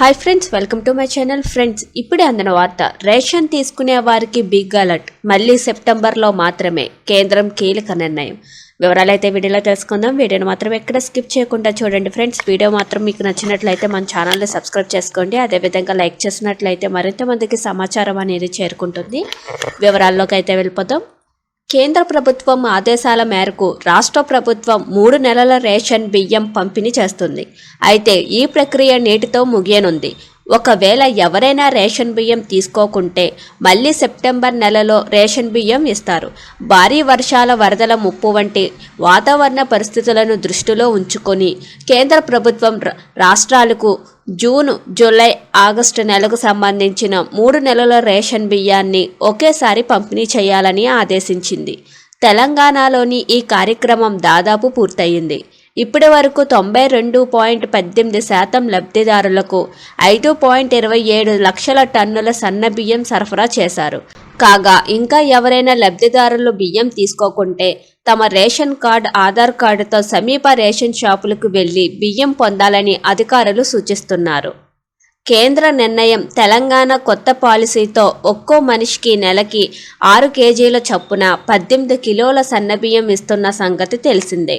Hi friends welcome to my channel friends ఇప్పుడే అందిన వార్త రేషన్ తీసుకునే వారికి బిగ్ అలర్ట్ మళ్ళీ సెప్టెంబర్లో మాత్రమే కేంద్రం కీలక నిర్ణయం. వివరాలు అయితే వీడియోలో తెలుసుకుందాం. వీడియోని మాత్రం ఎక్కడ స్కిప్ చేయకుండా చూడండి ఫ్రెండ్స్ వీడియో మాత్రం మీకు నచ్చినట్లయితే మన ఛానల్ని సబ్స్క్రైబ్ చేసుకోండి. అదేవిధంగా లైక్ చేసినట్లయితే మరింత మందికి సమాచారం అనేది చేరుకుంటుంది. వివరాల్లోకి అయితే వెళ్ళిపోదాం. కేంద్ర ప్రభుత్వం ఆదేశాల మేరకు రాష్ట్ర ప్రభుత్వం మూడు నెలల రేషన్ బియ్యం పంపిణీ చేస్తుంది. అయితే ఈ ప్రక్రియ నేటితో ముగియనుంది. ఒకవేళ ఎవరైనా రేషన్ బియ్యం తీసుకోకుంటే మళ్ళీ సెప్టెంబర్ నెలలో రేషన్ బియ్యం ఇస్తారు. భారీ వర్షాల వరదల ముప్పు వంటి వాతావరణ పరిస్థితులను దృష్టిలో ఉంచుకొని కేంద్ర ప్రభుత్వం రాష్ట్రాలకు జూన్ జూలై ఆగస్టు నెలకు సంబంధించిన మూడు నెలల రేషన్ బియ్యాన్ని ఒకేసారి పంపిణీ చేయాలని ఆదేశించింది. తెలంగాణలోని ఈ కార్యక్రమం దాదాపు పూర్తయింది. ఇప్పటి వరకు తొంభై రెండు పాయింట్ పద్దెనిమిది శాతం లబ్ధిదారులకు ఐదు పాయింట్ ఇరవై ఏడు లక్షల టన్నుల సన్న బియ్యం సరఫరా చేశారు. కాగా ఇంకా ఎవరైనా లబ్ధిదారులు బియ్యం తీసుకోకుంటే తమ రేషన్ కార్డ్ ఆధార్ కార్డుతో సమీప రేషన్ షాపులకు వెళ్ళి బియ్యం పొందాలని అధికారులు సూచిస్తున్నారు. కేంద్ర నిర్ణయం తెలంగాణ కొత్త పాలసీతో ఒక్కో మనిషికి నెలకి ఆరు కేజీల చొప్పున పద్దెనిమిది కిలోల సన్నబియ్యం ఇస్తున్న సంగతి తెలిసిందే.